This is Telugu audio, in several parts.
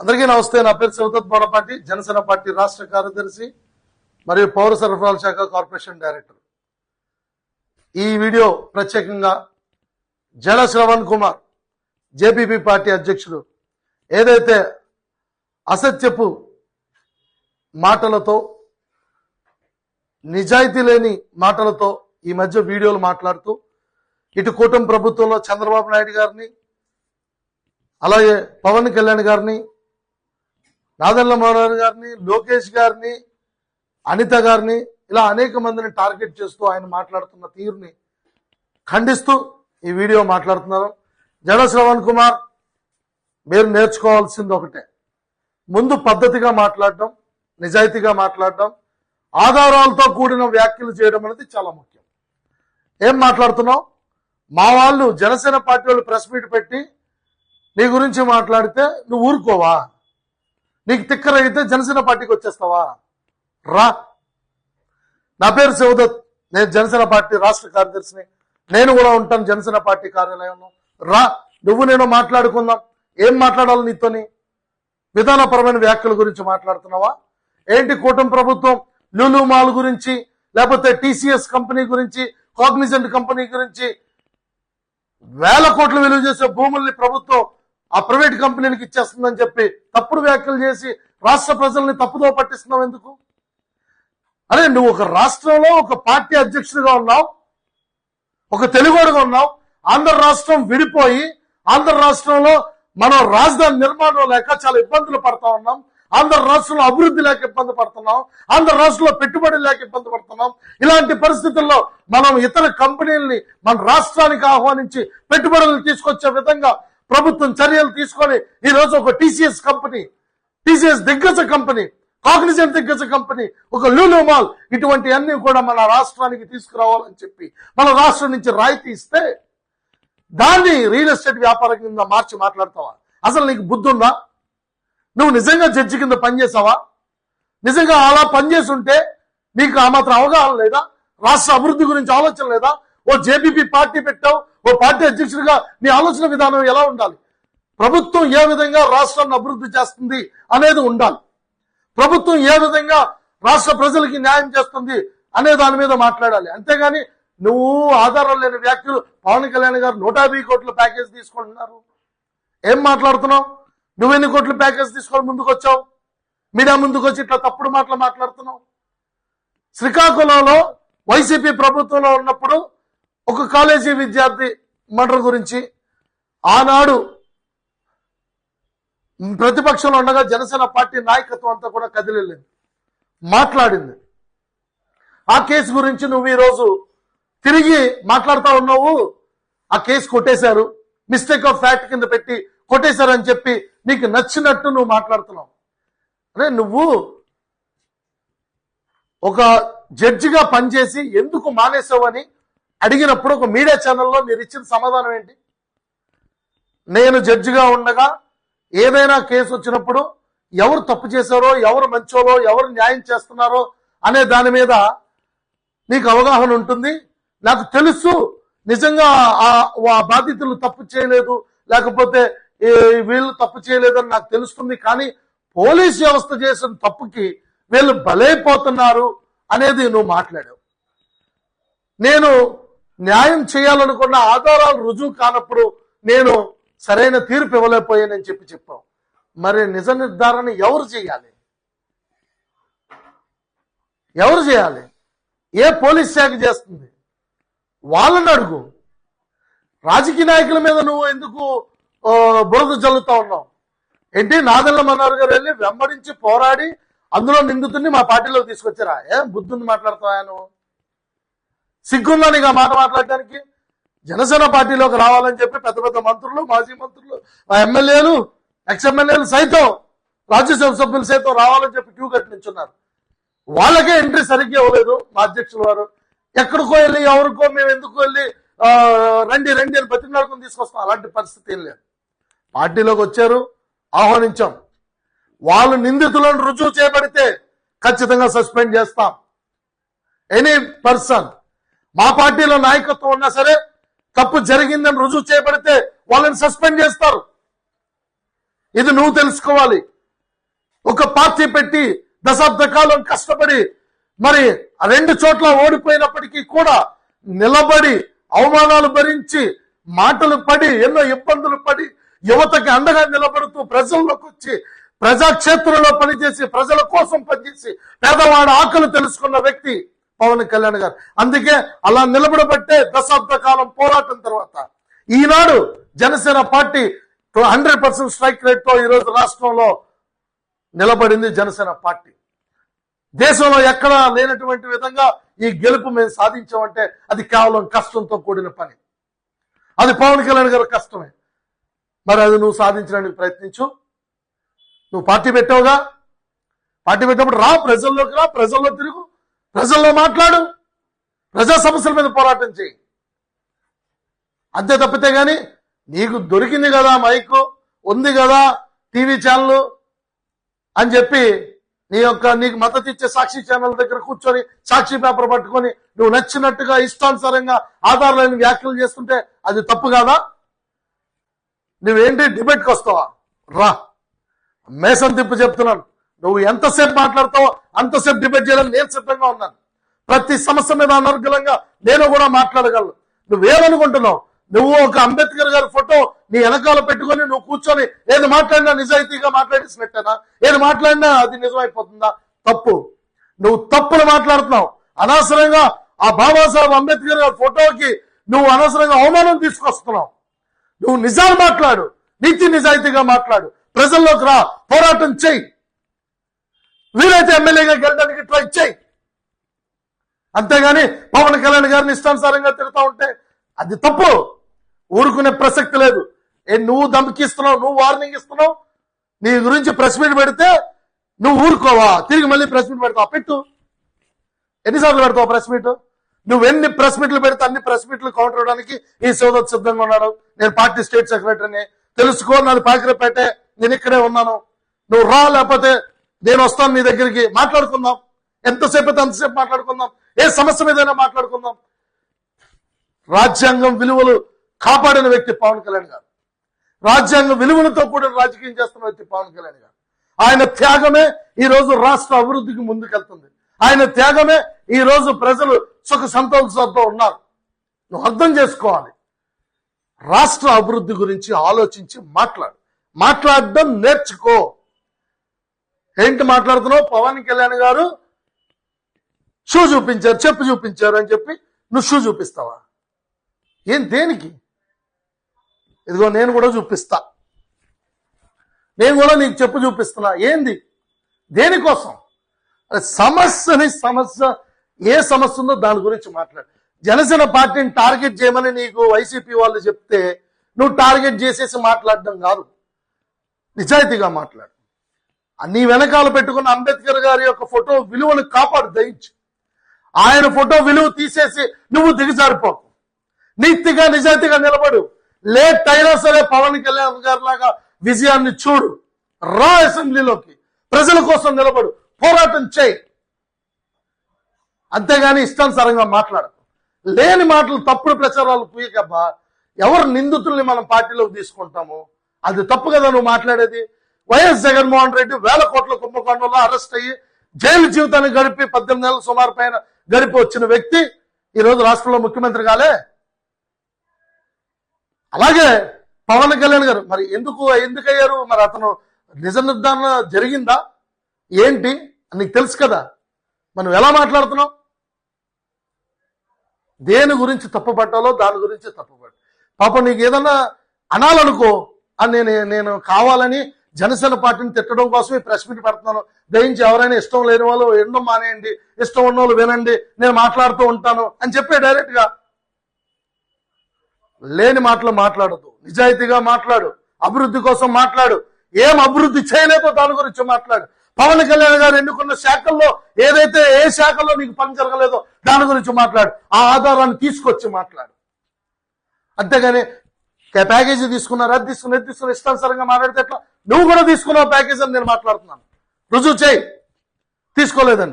అందరికీ నమస్తే. నా పేరు శివదత్ బోడపాటి జనసేన పార్టీ రాష్ట్ర కార్యదర్శి మరియు పౌర సరఫరాల శాఖ కార్పొరేషన్ డైరెక్టర్. ఈ వీడియో ప్రత్యేకంగా జన శ్రవణ్ కుమార్ జేపీపీ పార్టీ అధ్యక్షుడు ఏదైతే అసత్యపు మాటలతో నిజాయితీ లేని మాటలతో ఈ మధ్య వీడియోలు మాట్లాడుతూ ఇటు కూటమి ప్రభుత్వంలో చంద్రబాబు నాయుడు గారిని అలాగే పవన్ కళ్యాణ్ గారిని నాదల్ల మనోహర్ గారిని లోకేష్ గారిని అనిత గారిని ఇలా అనేక మందిని టార్గెట్ చేస్తూ ఆయన మాట్లాడుతున్న తీరుని ఖండిస్తూ ఈ వీడియో మాట్లాడుతున్నారు. జన శ్రవణ్ కుమార్ మీరు నేర్చుకోవాల్సింది ఒకటే. ముందు పద్ధతిగా మాట్లాడడం నిజాయితీగా మాట్లాడడం ఆధారాలతో కూడిన వ్యాఖ్యలు చేయడం అనేది చాలా ముఖ్యం. ఏం మాట్లాడుతున్నావు? మా వాళ్ళు జనసేన పార్టీ వాళ్ళు ప్రెస్ మీట్ పెట్టి నీ గురించి మాట్లాడితే నువ్వు ఊరుకోవా? నీకు తిక్కరైతే జనసేన పార్టీకి వచ్చేస్తావా? రా. నా పేరు శివదత్. నేను జనసేన పార్టీ రాష్ట్ర కార్యదర్శిని. నేను కూడా ఉంటాను జనసేన పార్టీ కార్యాలయంలో. రా. నువ్వు నేను మాట్లాడుకుందాం. ఏం మాట్లాడాలి నీతోని? విధానపరమైన వ్యాఖ్యల గురించి మాట్లాడుతున్నావా? ఏంటి కూటమి ప్రభుత్వం? లూలు మాల్ గురించి లేకపోతే టీసీఎస్ కంపెనీ గురించి కాగ్నిజెంట్ కంపెనీ గురించి? వేల కోట్లు విలువ చేసే భూముల్ని ప్రభుత్వం ఆ ప్రైవేట్ కంపెనీలకు ఇచ్చేస్తుందని చెప్పి తప్పుడు వ్యాఖ్యలు చేసి రాష్ట్ర ప్రజల్ని తప్పుదో పట్టిస్తున్నావు ఎందుకు? అరే నువ్వు ఒక రాష్ట్రంలో ఒక పార్టీ అధ్యక్షుడిగా ఉన్నావు ఒక తెలుగుడుగా ఉన్నావు ఆంధ్ర రాష్ట్రం విడిపోయి ఆంధ్ర రాష్ట్రంలో మనం రాజధాని నిర్మాణం లేక చాలా ఇబ్బందులు పడతా ఉన్నాం ఆంధ్ర రాష్ట్రంలో అభివృద్ధి లేక ఇబ్బంది పడుతున్నాం ఆంధ్ర రాష్ట్రంలో పెట్టుబడి లేక ఇబ్బంది పడుతున్నాం. ఇలాంటి పరిస్థితుల్లో మనం ఇతర కంపెనీల్ని మన రాష్ట్రానికి ఆహ్వానించి పెట్టుబడులు తీసుకొచ్చే విధంగా ప్రభుత్వం చర్యలు తీసుకొని ఈ రోజు ఒక టీసీఎస్ కంపెనీ టీసీఎస్ దిగ్గజ కంపెనీ కాగ్నిజెంట్ దిగ్గజ కంపెనీ ఒక లూలో మాల్ ఇటువంటి అన్ని కూడా మన రాష్ట్రానికి తీసుకురావాలని చెప్పి మన రాష్ట్రం నుంచి రాయితీ ఇస్తే దాన్ని రియల్ ఎస్టేట్ వ్యాపారం కింద మార్చి మాట్లాడతావా? అసలు నీకు బుద్ధి ఉందా నువ్వు నిజంగా జడ్జి కింద పనిచేసావా? నిజంగా అలా పనిచేస్తుంటే నీకు ఆ మాత్రం అవగాహన లేదా? రాష్ట్ర అభివృద్ధి గురించి ఆలోచన లేదా? ఓ జేబీపీ పార్టీ పెట్టావు ఓ పార్టీ అధ్యక్షుడిగా నీ ఆలోచన విధానం ఎలా ఉండాలి? ప్రభుత్వం ఏ విధంగా రాష్ట్రాన్ని అభివృద్ధి చేస్తుంది అనేది ఉండాలి. ప్రభుత్వం ఏ విధంగా రాష్ట్ర ప్రజలకి న్యాయం చేస్తుంది అనే దాని మీద మాట్లాడాలి. అంతేగాని నువ్వు ఆధారం లేని వ్యాఖ్యలు పవన్ కళ్యాణ్ గారు నూట యాభై కోట్ల ప్యాకేజ్ తీసుకుంటున్నారు ఏం మాట్లాడుతున్నావు? నువ్వెన్ని కోట్ల ప్యాకేజ్ తీసుకొని ముందుకు వచ్చావు మీడియా ముందుకు వచ్చి ఇట్లా తప్పుడు మాటలు మాట్లాడుతున్నావు? శ్రీకాకుళంలో వైసీపీ ప్రభుత్వంలో ఉన్నప్పుడు ఒక కాలేజీ విద్యార్థి మర్డర్ గురించి ఆనాడు ప్రతిపక్షంలో ఉండగా జనసేన పార్టీ నాయకత్వం అంతా కూడా కదిలింది. మాట్లాడింది. ఆ కేసు గురించి నువ్వు ఈరోజు తిరిగి మాట్లాడుతూ ఉన్నావు. ఆ కేసు కొట్టేశారు. మిస్టేక్ ఆఫ్ ఫ్యాక్ట్ కింద పెట్టి కొట్టేశారు అని చెప్పి నీకు నచ్చినట్టు నువ్వు మాట్లాడుతున్నావు. అరే నువ్వు ఒక జడ్జిగా పనిచేసి ఎందుకు మానేసావు అని అడిగినప్పుడు ఒక మీడియా ఛానల్లో మీరు ఇచ్చిన సమాధానం ఏంటి? నేను జడ్జిగా ఉండగా ఏదైనా కేసు వచ్చినప్పుడు ఎవరు తప్పు చేశారో ఎవరు మంచోలో ఎవరు న్యాయం చేస్తున్నారో అనే దాని మీద నీకు అవగాహన ఉంటుంది. నాకు తెలుసు నిజంగా ఆ బాధితులు తప్పు చేయలేదు లేకపోతే వీళ్ళు తప్పు చేయలేదని నాకు తెలుస్తుంది కానీ పోలీస్ వ్యవస్థ చేసిన తప్పుకి వీళ్ళు బలైపోతున్నారు అనేది నువ్వు మాట్లాడావు. నేను న్యాయం చేయాలనుకున్న ఆధారాలు రుజువు కానప్పుడు నేను సరైన తీర్పు ఇవ్వలేకపోయానని చెప్పి చెప్పాం మరి నిజ నిర్ధారణ ఎవరు చేయాలి? ఎవరు చేయాలి? ఏ పోలీస్ శాఖ చేస్తుంది? వాళ్ళని అడుగు. రాజకీయ నాయకుల మీద నువ్వు ఎందుకు బురద జల్లుతా ఉన్నావు? ఏంటి? నాదల్ల మనోహర్ గారు వెళ్ళి వెంబడించి పోరాడి అందులో నిందితుడిని మా పార్టీలోకి తీసుకొచ్చారా? ఏం బుద్ధుని మాట్లాడతావా నువ్వు? సిగ్గుందా నీకు ఆ మాట మాట్లాడడానికి జనసేన పార్టీలోకి రావాలని చెప్పి పెద్ద పెద్ద మంత్రులు మాజీ మంత్రులు ఆ ఎమ్మెల్యేలు ఎక్స్ ఎమ్మెల్యేలు సైతం రాజ్యసభ సభ్యులు సైతం రావాలని చెప్పి క్యూ కట్టి నించున్నారు వాళ్ళకే ఎంట్రీ సరిగ్గా ఇవ్వలేదు మా అధ్యక్షుల వారు ఎక్కడికో వెళ్ళి ఎవరికో మేము ఎందుకు వెళ్ళి రండి రండి అని బతిమలాడుకుని తీసుకొస్తాం. అలాంటి పరిస్థితి ఏం లేదు. పార్టీలోకి వచ్చారు ఆహ్వానించాం. వాళ్ళు నిందితులను రుజువు చేయబడితే ఖచ్చితంగా సస్పెండ్ చేస్తాం. ఎనీ పర్సన్ మా పార్టీలో నాయకత్వం ఉన్నా సరే తప్పు జరిగిందని రుజువు చేయబడితే వాళ్ళని సస్పెండ్ చేస్తారు. ఇది నువ్వు తెలుసుకోవాలి. ఒక పార్టీ పెట్టి దశాబ్ద కాలం కష్టపడి మరి ఆ రెండు చోట్ల ఓడిపోయినప్పటికీ కూడా నిలబడి అవమానాలు భరించి మాటలు పడి ఎన్నో ఇబ్బందులు పడి యువతకి అండగా నిలబడుతూ ప్రజల్లోకి వచ్చి ప్రజాక్షేత్రంలో పనిచేసి ప్రజల కోసం పనిచేసి పేదవాడు ఆకలి తెలుసుకున్న వ్యక్తి పవన్ కళ్యాణ్ గారు. అందుకే అలా నిలబడబట్టే దశాబ్ద కాలం పోరాటం తర్వాత ఈనాడు Janasena party hundred percent strike రేట్తో ఈరోజు రాష్ట్రంలో నిలబడింది జనసేన పార్టీ. దేశంలో ఎక్కడా లేనటువంటి విధంగా ఈ గెలుపు మేము సాధించామంటే అది కేవలం కష్టంతో కూడిన పని. అది పవన్ కళ్యాణ్ గారు కష్టమే. మరి అది నువ్వు సాధించడానికి ప్రయత్నించు. నువ్వు పార్టీ పెట్టావుగా? పార్టీ పెట్టినప్పుడు రా ప్రజల్లోకి రా ప్రజల్లో తిరుగు. ప్రజల్లో మాట్లాడు. ప్రజా సమస్యల మీద పోరాటం చేయి. అంతే తప్పితే గాని నీకు దొరికింది కదా మైకు ఉంది కదా టీవీ ఛానల్ అని చెప్పి నీ యొక్క నీకు మద్దతు ఇచ్చే సాక్షి ఛానల్ దగ్గర కూర్చొని సాక్షి పేపర్ పట్టుకొని నువ్వు నచ్చినట్టుగా ఇష్టానుసారంగా ఆధారాలను వ్యాఖ్యలు చేస్తుంటే అది తప్పు కాదా? నువ్వేంటి డిబేట్కి వస్తావా? రా. మేసం తిప్పు చెప్తున్నాను. నువ్వు ఎంతసేపు మాట్లాడతావో అంతసేపు డిబేట్ చేయాలని నేను సిద్ధంగా ఉన్నాను. ప్రతి సమస్య మీద అనర్గలంగా నేను కూడా మాట్లాడగలను. నువ్వేమనుకుంటున్నావు? నువ్వు ఒక అంబేద్కర్ గారి ఫోటో నీ వెనకాల పెట్టుకొని నువ్వు కూర్చొని ఏది మాట్లాడినా నిజాయితీగా మాట్లాడేసినట్టేనా? ఏది మాట్లాడినా అది నిజమైపోతుందా? తప్పు. నువ్వు తప్పులు మాట్లాడుతున్నావు. అనవసరంగా ఆ బాబాసాహెబ్ అంబేద్కర్ గారి ఫోటోకి నువ్వు అనవసరంగా అవమానం తీసుకొస్తున్నావు. నువ్వు నిజాలు మాట్లాడు. నీతి నిజాయితీగా మాట్లాడు. ప్రజల్లోకి రా. పోరాటం చెయ్యి. వీలైతే ఎమ్మెల్యేగా గెలడానికి ట్రై చేయి. అంతేగాని పవన్ కళ్యాణ్ గారిని ఇష్టానుసారంగా తిరుగుతా ఉంటే అది తప్పు. ఊరుకునే ప్రసక్తి లేదు. ఏ నువ్వు దమ్కిస్తున్నావు నువ్వు వార్నింగ్ ఇస్తున్నావు. నీ గురించి ప్రెస్ మీట్ పెడితే నువ్వు ఊరుకోవా. తిరిగి మళ్ళీ ప్రెస్ మీట్ పెడతావు? పెట్టు. ఎన్నిసార్లు పెడతావు ప్రెస్ మీట్ నువ్వు ఎన్ని ప్రెస్ మీట్లు పెడితే అన్ని ప్రెస్ మీట్లు కౌంటర్ అవడానికి ఈ సోదరు సిద్ధంగా ఉన్నాడు. నేను పార్టీ స్టేట్ సెక్రటరీని తెలుసుకో నాది పాకిరపేటే. నేను ఇక్కడే ఉన్నాను. నువ్వు రా లేకపోతే నేను వస్తాను నీ దగ్గరికి. మాట్లాడుకుందాం. ఎంతసేపు అయితే అంతసేపు మాట్లాడుకుందాం. ఏ సమస్య మీదైనా మాట్లాడుకుందాం. రాజ్యాంగం విలువలు కాపాడిన వ్యక్తి పవన్ కళ్యాణ్ గారు. రాజ్యాంగ విలువలతో కూడిన రాజకీయం చేస్తున్న వ్యక్తి పవన్ కళ్యాణ్ గారు. ఆయన త్యాగమే ఈ రోజు రాష్ట్ర అభివృద్ధికి ముందుకెళ్తుంది. ఆయన త్యాగమే ఈ రోజు ప్రజలు సుఖ సంతోషాలతో ఉన్నారు. నువ్వు అర్థం చేసుకోవాలి. రాష్ట్ర అభివృద్ధి గురించి ఆలోచించి మాట్లాడు. మాట్లాడడం నేర్చుకో. ఏంటి మాట్లాడుతున్నావు? పవన్ కళ్యాణ్ గారు షూ చూపించారు చెప్పు చూపించారు అని చెప్పి నువ్వు షూ చూపిస్తావా? ఏం దేనికి? ఇదిగో నేను కూడా చూపిస్తా. నేను కూడా నీకు చెప్పు చూపిస్తున్నా. ఏంది? దేనికోసం? సమస్యని సమస్య ఏ సమస్య ఉందో దాని గురించి మాట్లాడు. జనసేన పార్టీని టార్గెట్ చేయమని నీకు వైసీపీ వాళ్ళు చెప్తే నువ్వు టార్గెట్ చేసేసి మాట్లాడడం కాదు. నిజాయితీగా మాట్లాడు. నీ వెనకాల పెట్టుకున్న అంబేద్కర్ గారి యొక్క ఫోటో విలువను కాపాడు దయించు. ఆయన ఫోటో విలువ తీసేసి నువ్వు దిగజారిపోకు. నీతిగా నిజాయితీగా నిలబడు. లేట్ అయినా సరే పవన్ కళ్యాణ్ గారి లాగా విజయాన్ని చూడు. రా అసెంబ్లీలోకి. ప్రజల కోసం నిలబడు. పోరాటం చేయి. అంతేగాని ఇష్టానుసారంగా మాట్లాడకు. లేని మాటలు తప్పుడు ప్రచారాలు పూయకబ్బా ఎవరు నిందితుల్ని మనం పార్టీలోకి తీసుకుంటాము? అది తప్పు కదా నువ్వు మాట్లాడేది? వైఎస్ జగన్మోహన్ రెడ్డి వేల కోట్ల కుంభకోణంలో అరెస్ట్ అయ్యి జైలు జీవితాన్ని గడిపి పద్దెనిమిది నెలల సుమారు పైన గడిపి వచ్చిన వ్యక్తి ఈ రోజు రాష్ట్రంలో ముఖ్యమంత్రి కాలే. అలాగే పవన్ కళ్యాణ్ గారు మరి ఎందుకు ఎందుకు అయ్యారు? మరి అతను నిజ నిర్ధారణ జరిగిందా? ఏంటి? నీకు తెలుసు కదా. మనం ఎలా మాట్లాడుతున్నాం? దేని గురించి తప్పుపట్టాలో దాని గురించి తప్పుపట్టు. పాపం నీకు ఏదన్నా అనాలనుకో అని నేను నేను కావాలని జనసేన పార్టీని తిట్టడం కోసమే ప్రెస్ మీట్ పెడుతున్నాను. దయించి ఎవరైనా ఇష్టం లేని వాళ్ళు ఎన్నో మానేయండి ఇష్టం ఉన్న వాళ్ళు వినండి నేను మాట్లాడుతూ ఉంటాను అని చెప్పే డైరెక్ట్గా. లేని మాటలు మాట్లాడదు నిజాయితీగా మాట్లాడు. అభివృద్ధి కోసం మాట్లాడు. ఏం అభివృద్ధి చేయలేదో దాని గురించి మాట్లాడు. పవన్ కళ్యాణ్ గారు ఎన్నుకున్న శాఖల్లో ఏదైతే ఏ శాఖలో నీకు పని జరగలేదో దాని గురించి మాట్లాడు. ఆ ఆధారాన్ని తీసుకొచ్చి మాట్లాడు. అంతేగాని ప్యాకేజీ తీసుకున్నారు అది తీసుకున్నారు ఇది తీసుకున్నారు ఇష్టానుసారంగా మాట్లాడితే ఎట్లా? నువ్వు కూడా తీసుకున్నావు ప్యాకేజీ అని నేను మాట్లాడుతున్నాను. రుజువు చేయి. తీసుకోలేదని.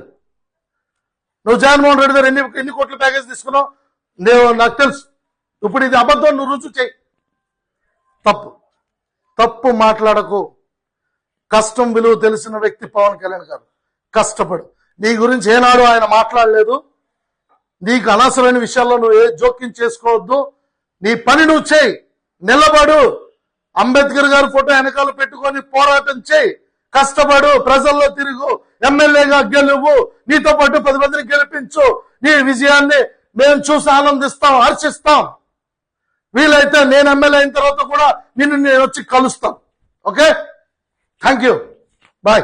నువ్వు జగన్మోహన్ రెడ్డి గారు ఎన్ని ఎన్ని కోట్ల ప్యాకేజ్ తీసుకున్నావు? నేను నాకు తెలుసు. ఇప్పుడు ఇది అబద్ధం నువ్వు రుజువు చేయి. తప్పు. తప్పు మాట్లాడకు. కష్టం విలువ తెలిసిన వ్యక్తి పవన్ కళ్యాణ్ గారు. కష్టపడు. నీ గురించి ఏనాడు ఆయన మాట్లాడలేదు. నీకు అనవసరమైన విషయాల్లో నువ్వు ఏ జోక్యం చేసుకోవద్దు. నీ పని నువ్వు చేయి. నిలబడు. అంబేద్కర్ గారి ఫోటో వెనకాల పెట్టుకొని పోరాటం చేయి. కష్టపడు ప్రజల్లో తిరుగు ఎమ్మెల్యేగా గెలువు. నీతో పాటు పది మందిని గెలిపించు. నీ విజయాన్ని మేము చూసి ఆనందిస్తాం హర్షిస్తాం. వీలైతే నేను ఎమ్మెల్యే అయిన తర్వాత కూడా నిన్ను నేను వచ్చి కలుస్తాం. ఓకే? Thank you bye.